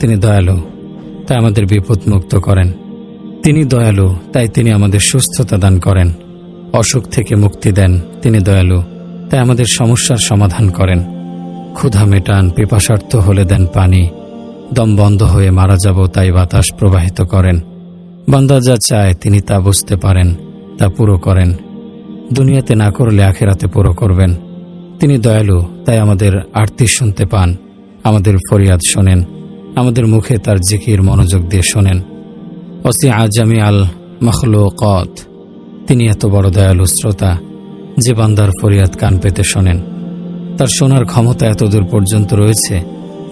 তিনি দয়ালু, তাই আমাদের বিপদ মুক্ত করেন। তিনি দয়ালু, তাই তিনি আমাদের সুস্থতা দান করেন। অসুখ থেকে মুক্তি দেন, তিনি দয়ালু, তাই আমাদের সমস্যার সমাধান করেন। ক্ষুধা মেটান, পিপাসার্থ হলে দেন পানি। দম বন্ধ হয়ে মারা যাব, তাই বাতাস প্রবাহিত করেন। বান্দা যা চায়, তিনি তা বুঝতে পারেন, তা পুরো করেন। দুনিয়াতে না করলে আখেরাতে পুরো করবেন। তিনি দয়ালু, তাই আমাদের আরতি শুনতে পান, আমাদের ফরিয়াদ শোনেন। আমাদের মুখে তার জিকির মনোযোগ দিয়ে শোনেন। অসি আজামি আল মখলুকত, তিনি এত বড় দয়ালু শ্রোতা যে বান্দার ফরিয়াদ কান পেতে শোনেন। তার শোনার ক্ষমতা এতদূর পর্যন্ত রয়েছে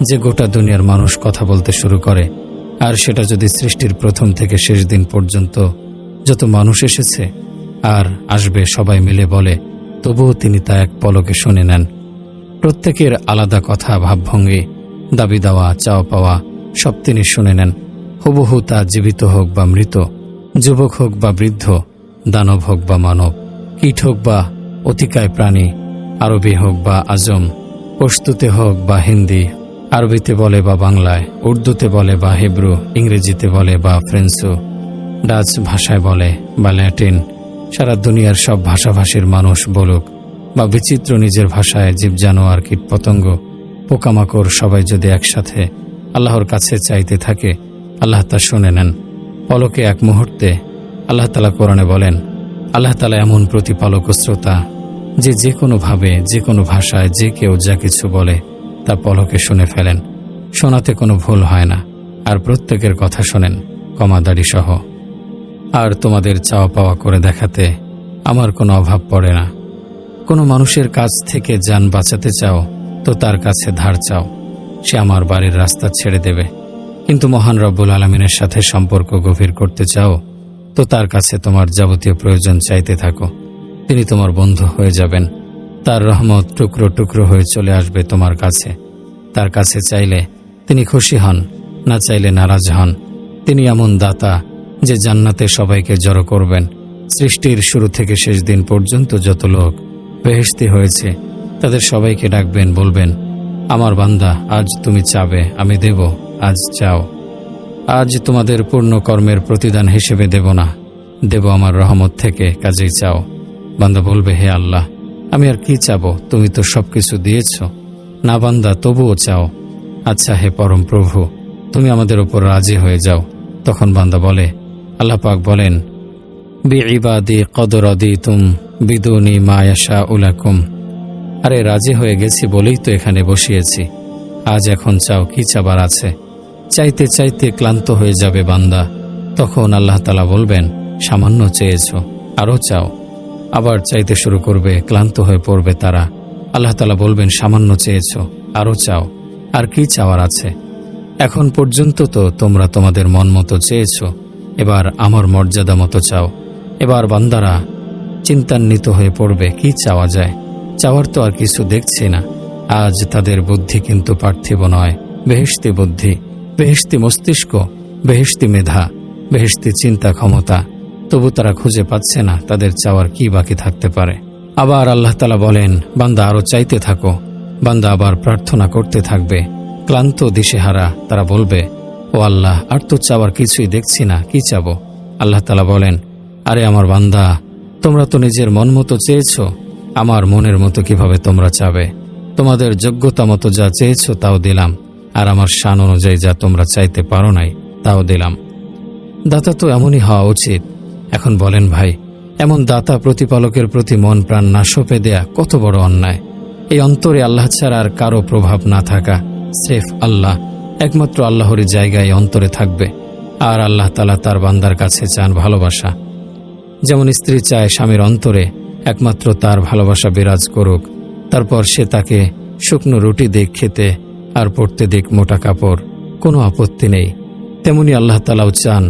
যে গোটা দুনিয়ার মানুষ কথা বলতে শুরু করে। আর সেটা যদি সৃষ্টির প্রথম থেকে শেষ দিন পর্যন্ত যত মানুষ এসেছে আর আসবে সবাই মিলে বলে, তবুও তিনি তা এক পলকে শুনে নেন। প্রত্যেকের আলাদা কথা ভাবভঙ্গি দাবি দেওয়া, চাওয়া পাওয়া, সব তিনি শুনে নেন। হুবহু তা জীবিত হোক বা মৃত, যুবক হোক বা বৃদ্ধ, দানব হোক বা মানব, কীট হোক বা অতিকায় প্রাণী, আরবি হোক বা আজম, পশতুতে হোক বা হিন্দি, আরবিতে বলে বা বাংলায়, উর্দুতে বলে বা হিব্রু, ইংরেজিতে বলে বা ফ্রেঞ্চো, ডাচ ভাষায় বলে বা ল্যাটিন, সারা দুনিয়ার সব ভাষাভাষীর মানুষ বলুক বা বিচিত্র নিজের ভাষায় জীব জানোয়ার কীটপতঙ্গ পোকামাকড় সবাই যদি একসাথে আল্লাহর কাছে চাইতে থাকে, আল্লাহ তা শুনে নেন। পলকে এক মুহূর্তে আল্লাহ তালা কোরআনে বলেন, আল্লাহ তালা এমন প্রতিপালক শ্রোতা যে যে কোনোভাবে যে কোনো ভাষায়, যে কেউ যা কিছু বলে তা পলকে শুনে ফেলেন। শোনাতে কোনো ভুল হয় না, আর প্রত্যেকের কথা শোনেন, কমাদারি সহ। আর তোমাদের চাওয়া পাওয়া করে দেখাতে আমার কোনো অভাব পড়ে না। কোনো মানুষের কাছ থেকে যান বাঁচাতে চাও তো তার কাছে ধার চাও। সে আমার বাড়ির রাস্তা ছেড়ে দেবে। কিন্তু মহান রব্বুল আলমিনের সাথে সম্পর্ক গভীর করতে চাও, তো তার কাছে তোমার যাবতীয় প্রয়োজন চাইতে থাকো। তিনি তোমার বন্ধু হয়ে যাবেন। তার রহমত টুকরো টুকরো হয়ে চলে আসবে তোমার কাছে। তার কাছে চাইলে তিনি খুশি হন, না চাইলে নারাজ হন। তিনি এমন দাতা যে জান্নাতে সবাইকে জড়ো করবেন। সৃষ্টির শুরু থেকে শেষ দিন পর্যন্ত যত লোক বেহেস্তি হয়েছে তাদের সবাইকে ডাকবেন, বলবেন, আমার বান্দা, আজ তুমি চাবে, আমি দেব, আজ চাও। আজ তোমাদের পূর্ণ কর্মের প্রতিদান হিসেবে দেব না। দেব আমার রহমত থেকে, কাজেই চাও। বান্দা বলবে, হে আল্লাহ, আমি আর কি চাব? তুমি তো সব কিছু দিয়েছ। না বান্দা, তবুও চাও। আচ্ছা হে পরম প্রভু, তুমি আমাদের ওপর রাজি হয়ে যাও। তখন বান্দা বলে, আল্লাহ পাক বলেন বি ইবাদি কদর তুম বিদুনি মায়াশা উলাকুম আরে রাজি হয়ে গেছি বলেই তো এখানে বসিয়েছি। আজ এখন চাও কি চাবার আছে? চাইতে চাইতে ক্লান্ত হয়ে যাবে বান্দা। তখন আল্লাহ তালা বলবেন, সামান্য চেয়েছ, আরও চাও। আবার চাইতে শুরু করবে, ক্লান্ত হয়ে পড়বে তারা। আল্লাহ তালা বলবেন, সামান্য চেয়েছ, আরও চাও। আর কি চাওয়ার আছে? এখন পর্যন্ত তো তোমরা তোমাদের মন মতো চেয়েছ, এবার আমার মর্যাদা মতো চাও। এবার বান্দারা চিন্তান্বিত হয়ে পড়বে, কি চাওয়া যায়? চাওয়ার তো আর কিছু দেখছি না। আজ তাদের বুদ্ধি কিন্তু পার্থিব নয়। বেহেস্তি বুদ্ধি বেহেস্তি মস্তিষ্ক বেহেস্তি মেধা বেহেস্তি চিন্তা ক্ষমতা। তবু তারা খুঁজে পাচ্ছে না তাদের চাওয়ার কি বাকি থাকতে পারে। আবার আল্লাহ তালা বলেন, বান্দা আরও চাইতে থাকো। বান্দা আবার প্রার্থনা করতে থাকবে। ক্লান্ত দিশেহারা তারা বলবে, ও আল্লাহ, আর তো চাওয়ার কিছুই দেখছি না, কি চাবো? আল্লাহ তালা বলেন, আরে আমার বান্দা, তোমরা তো নিজের মন মতো চেয়েছ আমার মনের মতো কীভাবে তোমরা চাবে? তোমাদের যোগ্যতা মতো যা চেয়েছ তাও দিলাম, আর আমার শান অনুযায়ী যা তোমরা চাইতে পারো নাই, তাও দিলাম। দাতা তো এমনই হওয়া উচিত। এখন বলেন ভাই, এমন দাতা প্রতিপালকের প্রতি মন প্রাণ না সঁপে দেয়া কত বড় অন্যায়। এই অন্তরে আল্লাহ ছাড়া আর কারও প্রভাব না থাকা স্রেফ আল্লাহ, একমাত্র আল্লাহরই জায়গায় অন্তরে থাকবে, আর আল্লাহ তালা তার বান্দার কাছে চান ভালোবাসা। যেমন স্ত্রী চায় স্বামীর অন্তরে একমাত্র তার ভালোবাসা বিরাজ করুক। তারপর সে তাকে শুকনো রুটি দিক খেতে আর পড়তে দিক মোটা কাপড়, কোনো আপত্তি নেই। তেমনি আল্লাহ তালাও চান,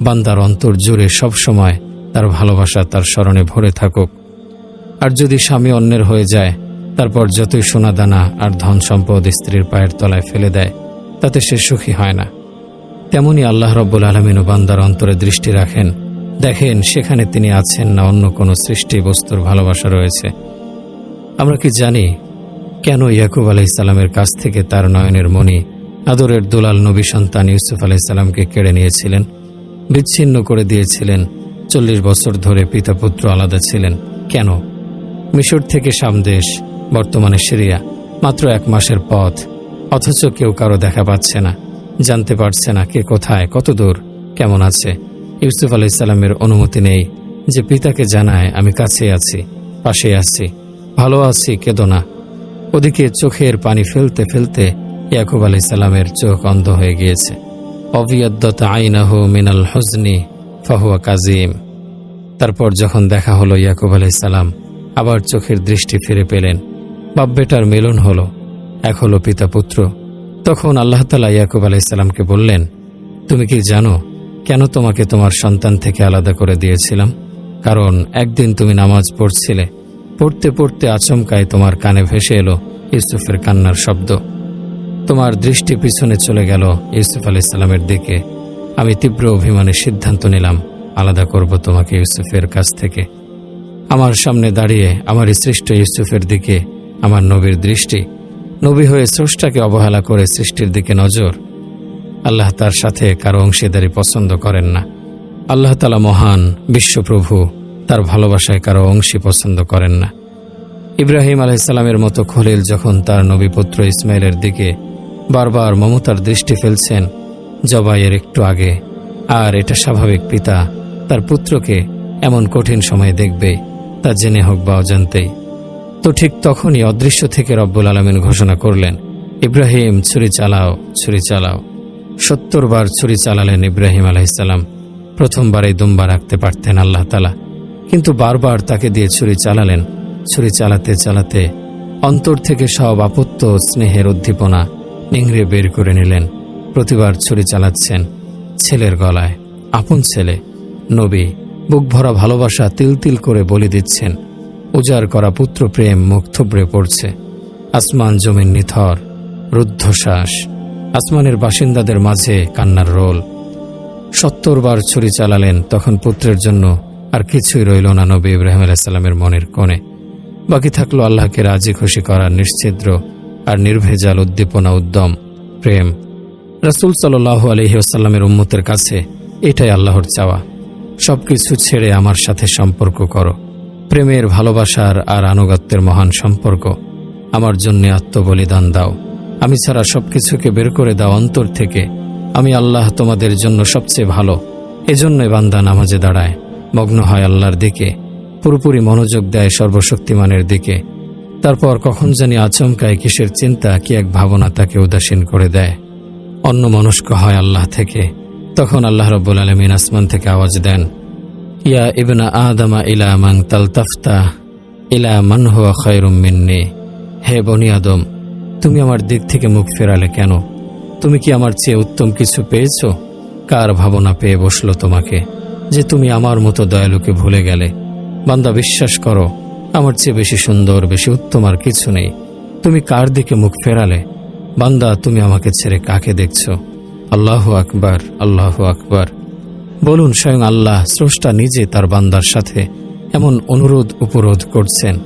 বান্দার অন্তর জুড়ে সবসময় তার ভালোবাসা তার স্মরণে ভরে থাকুক। আর যদি স্বামী অন্যের হয়ে যায়, তারপর যতই সোনা দানা আর ধন সম্পদ স্ত্রীর পায়ের তলায় ফেলে দেয়, তাতে সে সুখী হয় না। তেমনি আল্লাহ রব্বুল আলমিনও বান্দার অন্তরে দৃষ্টি রাখেন দেখেন, সেখানে তিনি আছেন না, অন্য কোনো সৃষ্টি বস্তুর ভালোবাসা রয়েছে। আমরা কি জানি কেন ইয়াকুব আলাহ ইসলামের কাছ থেকে তার নয়নের মণি আদরের দুলাল নবী সন্তান ইউসুফ আলাইসাল্লামকে কেড়ে নিয়েছিলেন, বিচ্ছিন্ন করে দিয়েছিলেন, চল্লিশ বছর ধরে পিতা পুত্র আলাদা ছিলেন। কেন? মিশর থেকে সামদেশ বর্তমানে সিরিয়া, মাত্র এক মাসের পথ, অথচ কেউ কারও দেখা পাচ্ছে না, জানতে পারছে না কে কোথায় কত দূর কেমন আছে। ইউসুফ আলাইসাল্লামের অনুমতি নেই যে পিতাকে জানায়, আমি কাছে আছি পাশে আছি, ভালো আছি, কেদো না। ওদিকে চোখের পানি ফেলতে ফেলতে ইয়াকুব আলাইসাল্লামের চোখ অন্ধ হয়ে গিয়েছে। অবিয়দ্দত আইনাহু মিনাল হজনি, ফাহুয়া কাজিম তারপর যখন দেখা হলো, ইয়াকুব আলাইসাল্লাম আবার চোখের দৃষ্টি ফিরে পেলেন। বাপ বেটার মিলন হলো, এক হলো পিতা পুত্র তখন আল্লাহ তালা ইয়াকুব আলাইসাল্লামকে বললেন, তুমি কি জানো কেন তোমাকে তোমার সন্তান থেকে আলাদা করে দিয়েছিলাম? কারণ একদিন তুমি নামাজ পড়ছিলে। পড়তে পড়তে আচমকায় তোমার কানে ভেসে এলো ইউসুফের কান্নার শব্দ। তোমার দৃষ্টি পিছনে চলে গেল ইউসুফ আলাইসাল্লামের দিকে। আমি তীব্র অভিমানে সিদ্ধান্ত নিলাম, আলাদা করব তোমাকে ইউসুফের কাছ থেকে। আমার সামনে দাঁড়িয়ে আমার সৃষ্ট ইউসুফের দিকে, আমার নবীর দৃষ্টি। নবী হয়ে স্রষ্টাকে অবহেলা করে সৃষ্টির দিকে নজর। আল্লাহ তার সাথে কারও অংশীদারি পছন্দ করেন না। আল্লাহ তালা মহান বিশ্বপ্রভু, তার ভালোবাসায় কারও অংশী পছন্দ করেন না। ইব্রাহিম আলাইসাল্লামের মতো খলিল যখন তার নবীপুত্র ইসমাইলের দিকে বারবার মমতার দৃষ্টি ফেলছেন, জবাইয়ের একটু আগে, আর এটা স্বাভাবিক পিতা তার পুত্রকে এমন কঠিন সময়ে দেখবে, তা জেনে হোক বা অজান্তেই। তো ঠিক তখনই অদৃশ্য থেকে রব্বুল আলমিন ঘোষণা করলেন, ইব্রাহিম, ছুরি চালাও ছুরি চালাও। সত্তর বার ছুরি চালালেন ইব্রাহিম আলাইসাল্লাম প্রথমবারেই দুম্বা রাখতে পারতেন আল্লাহ তালা কিন্তু বারবার তাকে দিয়ে ছুরি চালালেন। ছুরি চালাতে চালাতে অন্তর থেকে সব আপত্ত, স্নেহের উদ্দীপনা নিংড়ে বের করে নিলেন। প্রতিবার ছুরি চালাচ্ছেন ছেলের গলায়। আপন ছেলে, নবী, বুক ভরা ভালোবাসা তিল তিল করে বলি দিচ্ছেন। উজাড় করা পুত্র প্রেম মুখ থুবড়ে পড়ছে। আসমান জমিন নিথর, রুদ্ধশ্বাস। আসমানের বাসিন্দাদের মাঝে কান্নার রোল। সত্তর বার ছুরি চালালেন, তখন পুত্রের জন্য আর কিছুই রইল না নবী ইব্রাহিম আলাইসাল্লামের মনের কোণে। বাকি থাকল আল্লাহকে রাজি খুশি করার নিশ্চিদ্র আর নির্ভেজাল, উদ্দীপনা, উদ্যম, প্রেম। রাসুল সাল্লাহ আলহিউসাল্লামের উম্মতের কাছে এটাই আল্লাহর চাওয়া। সবকিছু ছেড়ে আমার সাথে সম্পর্ক করো। প্রেমের ভালোবাসার আর আনুগত্যের মহান সম্পর্ক। আমার জন্য আত্মবলিদান দাও। আমি ছাড়া সবকিছুকে বের করে দাও অন্তর থেকে। আমি আল্লাহ তোমাদের জন্য সবচেয়ে ভালো। এজন্যই বান্দা নামাজে দাঁড়ায়। মগ্ন হয় আল্লাহর দিকে। পুরোপুরি মনোযোগ দেয় সর্বশক্তিমানের দিকে। তারপর কখন জানি আচমকায় কিসের চিন্তা, কি এক ভাবনা তাকে উদাসীন করে দেয়। অন্য মনস্ক হয় আল্লাহ থেকে। তখন আল্লাহ রব্বুল আলমিন আসমান থেকে আওয়াজ দেন, ইয়া ইবনা আদামা ইলা মাং তালতাফতা, ইলা মান হুয়া খয়রুম মিন্নি। হে বনি আদম তুমি আমার দিক থেকে মুখ ফেরালে কেন? তুমি কি আমার চেয়ে উত্তম কিছু পেয়েছ? কার ভাবনা পেয়ে বসল তোমাকে? যে তুমি আমার মতো দয়ালুকে ভুলে গেলে? বান্দা, বিশ্বাস করো, আমার চেয়ে বেশি সুন্দর, বেশি উত্তম আর কিছু নেই। তুমি কার দিকে মুখ ফেরালে? বান্দা, তুমি আমাকে ছেড়ে কাকে দেখছ? আল্লাহ আকবার আল্লাহ আকবার। বলুন স্বয়ং আল্লাহ, স্রষ্টা নিজে তার বান্দার সাথে এমন অনুরোধ, উপরোধ করছেন।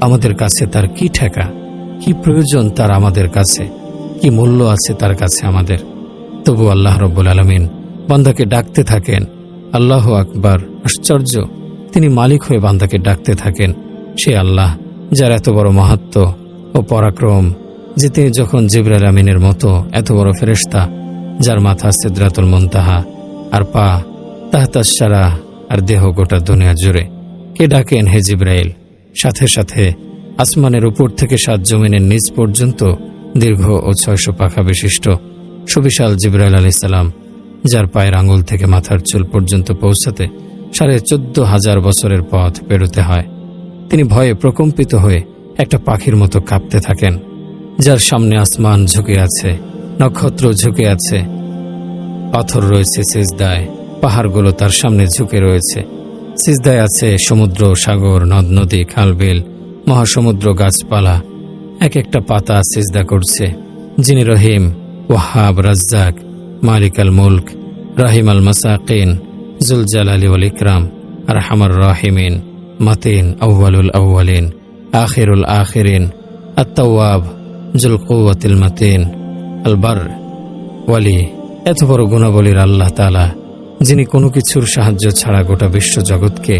আমাদের কাছে তার কি ঠেকা? কি প্রয়োজন তার আমাদের কাছে? কি মূল্য আছে তার কাছে আমাদের? তবু আল্লাহ রব্বুল আলমিন বান্দাকে ডাকতে থাকেন। আল্লাহ আকবার, আশ্চর্য। তিনি মালিক হয়ে বান্দাকে ডাকতে থাকেন। সে আল্লাহ, যার এত বড় মাহাত্ম ও পরাক্রম, যে তিনি যখন জিবরাল আমিনের মতো এত বড় ফেরেস্তা যার মাথা সিদ্রাতুল মন্তাহা আর পা তাহতাসারা আর দেহ গোটা দুনিয়া জুড়ে, কে ডাকেন হে জিব্রাইল? সাথে সাথে আসমানের উপর থেকে সাত জমিনের নিচ পর্যন্ত দীর্ঘ ও ছয়শো পাখা বিশিষ্ট। সুবিশাল জিব্রাইল আলি সালাম, যার পায়ের আঙুল থেকে মাথার চুল পর্যন্ত পৌঁছাতে সাড়ে চোদ্দ হাজার বছরের পথ পেরোতে হয়। তিনি ভয়ে প্রকম্পিত হয়ে একটা পাখির মতো কাঁপতে থাকেন, যার সামনে আসমান ঝুঁকে আছে, নক্ষত্র ঝুঁকে আছে, পাথর রয়েছে সিজদায়, পাহাড়গুলো তার সামনে ঝুঁকে রয়েছে। সিজদায় আছে সমুদ্র, সাগর, নদ, নদী খালবিল মহাসমুদ্র গাছপালা, এক একটা পাতা সিজদা করছে। যিনি রহিম, ওয়াহাব, রাজ্জাক, মালিক আল মুলক, রাহিম আল মাসাকিন জুলজাল আলী ইকরাম রাহামার রাহিমিন, মাতিন আউ্বালুল আউ্বালিন আখিরুল আখিরিন, আত্তাওয়াব জুল কৌয়াতিল মাতিন, আল বার, ওয়ালি, এত বড় গুণাবলীর আল্লাহ তালা যিনি কোনো কিছুর সাহায্য ছাড়া গোটা বিশ্ব জগৎকে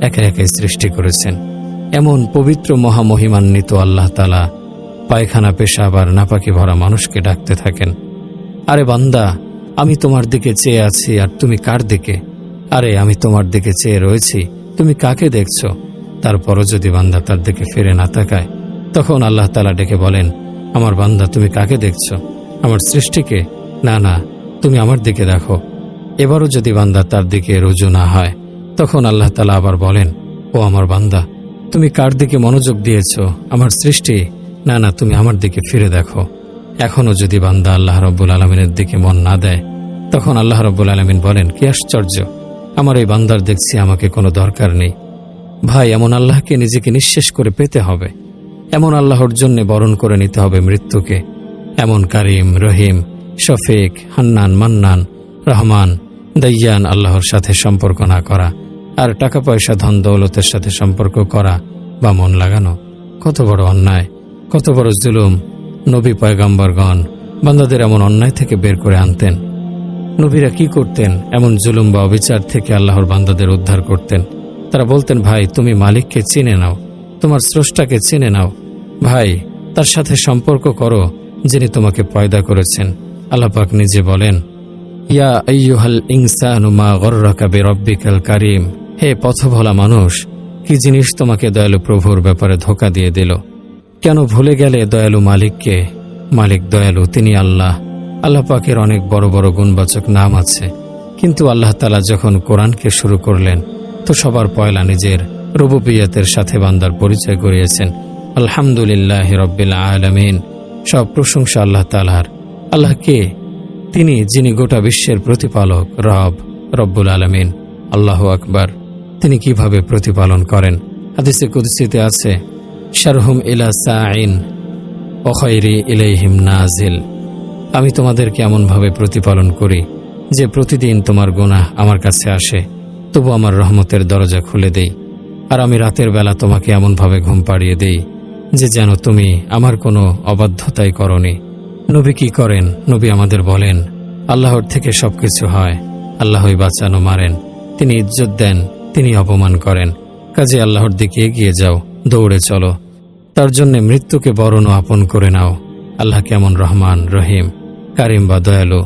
একে একে সৃষ্টি করেছেন। এমন পবিত্র মহামহিমান্বিত আল্লাহ তালা পায়খানা, পেশাব আর নাপাকি ভরা মানুষকে ডাকতে থাকেন। আরে বান্দা, আমি তোমার দিকে চেয়ে আছি আর তুমি কার দিকে? আরে, আমি তোমার দিকে চেয়ে রয়েছি, তুমি কাকে দেখছ? তারপরও যদি বান্দা তার দিকে ফিরে না তাকায়, তখন আল্লাহ তালা ডেকে বলেন, আমার বান্দা, তুমি কাকে দেখছ? আমার সৃষ্টিকে? না না, তুমি আমার দিকে দেখো। এবারও যদি বান্দা তার দিকে রুজু না হয়, তখন আল্লাহ তালা আবার বলেন, ও আমার বান্দা তুমি কার দিকে মনোযোগ দিয়েছ? আমার সৃষ্টি? না না, তুমি আমার দিকে ফিরে দেখো। এখনও যদি বান্দা আল্লাহ রব্বুল আলমিনের দিকে মন না দেয়, তখন আল্লাহ রব্বুল আলমিন বলেন, কি আশ্চর্য! আমার এই বান্দার দেখছি আমাকে কোনো দরকার নেই। ভাই, এমন আল্লাহকে নিজেকে নিঃশেষ করে পেতে হবে। এমন আল্লাহর জন্য বরণ করে নিতে হবে মৃত্যুকে। এমন কারিম, রহিম, শফিক, হান্নান, মান্নান, রহমান দয়ান আল্লাহর সাথে সম্পর্ক না করা। আর টাকা পয়সা ধন দৌলতের সাথে সম্পর্ক করা বা মন লাগানো, কত বড় অন্যায়, কত বড় জুলুম। নবী পয়গাম্বরগণ বান্দাদের এমন অন্যায় থেকে বের করে আনতেন। নবীরা কি করতেন? এমন জুলুম বা অবিচার থেকে আল্লাহর বান্দাদের উদ্ধার করতেন। তারা বলতেন, ভাই, তুমি মালিককে চিনে নাও, তোমার স্রষ্টাকে চিনে নাও। ভাই, তার সাথে সম্পর্ক করো, যিনি তোমাকে পয়দা করেছেন। আল্লাপাক নিজে বলেন, ইয়া আইয়ুহাল ইনসানু মা গর্রাকা বিরব্বিকাল কারিম। হে পথভোলা মানুষ, কি জিনিস তোমাকে দয়ালু প্রভুর ব্যাপারে ধোকা দিয়ে দিল? কেন ভুলে গেলে দয়ালু মালিককে? মালিক দয়ালু, তিনি আল্লাহ। আল্লাহ পাকের অনেক বড় বড় গুণবাচক নাম আছে। কিন্তু আল্লাহ তালা যখন কোরআনকে শুরু করলেন, তো সবার পয়লা নিজের রুবুবিয়াতের সাথে বান্দার পরিচয় করিয়েছেন। আলহামদুলিল্লাহ রব্বিল আলমিন। সব প্রশংসা আল্লাহ তালার। আল্লাহ কে? তিনি, যিনি গোটা বিশ্বের প্রতিপালক, রব, রব্বুল আলমিন। আল্লাহ আকবার। তিনি কীভাবে প্রতিপালন করেন? হাদিসে কুদসিতে আছে, শারহুম ইলা সাইন অখৈরি ইলাইহিম নাজিল। আমি তোমাদেরকে এমনভাবে প্রতিপালন করি, যে প্রতিদিন তোমার গুনাহ আমার কাছে আসে, তবু আমার রহমতের দরজা খুলে দেই, আর আমি রাতের বেলা তোমাকে এমনভাবে ঘুম পাড়িয়ে দেই, যে যেন তুমি আমার কোনো অবাধ্যতাই করনি। নবী কি করেন? নবী আমাদের বলেন, আল্লাহর থেকে সবকিছু হয়, আল্লাহই বাঁচানো মারেন। তিনি ইজ্জত দেন তিনি অপমান করেন। কাজে আল্লাহর দিকে এগিয়ে যাও, দৌড়ে চলো। তার জন্য মৃত্যুকে বরণ আপন করে নাও। আল্লাহ কেমন রহমান, রহিম, কারিম বা দয়ালু।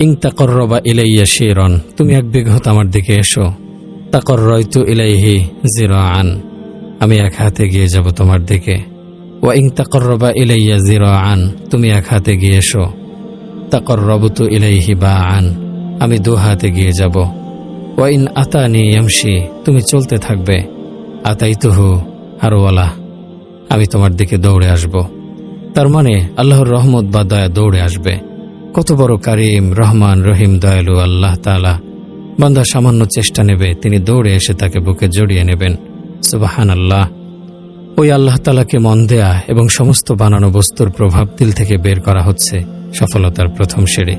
ইং তাকর্রবা ইলাইয়া শিরন, তুমি এক বিঘত আমার দিকে এসো। তাকর রয়তু ইলাইহি জিরো আন আমি এক হাতে গিয়ে যাব তোমার দিকে। ও ইং তাকর্রবা ইলাইয়া জিরো আন তুমি এক হাতে গিয়ে এসো। তাকর রবতু ইলাইহি বা আন আমি দু হাতে গিয়ে যাব। ও ইন আতানি ইয়ামশি, তুমি চলতে থাকবে। আতাই তুহু হারওয়ালা আমি তোমার দিকে দৌড়ে আসব। তার মানে আল্লাহর রহমত বা দয়া দৌড়ে আসবে। কত বড় কারিম, রহমান, রহিম, দয়ালু আল্লাহ তালা বান্দা সামান্য চেষ্টা নেবে, তিনি দৌড়ে এসে তাকে বুকে জড়িয়ে নেবেন। সুবাহান আল্লাহ ওই আল্লাহ তালাকে মন দেয়া এবং সমস্ত বানানো বস্তুর প্রভাব দিল থেকে বের করা হচ্ছে, সফলতার প্রথম সিঁড়ি।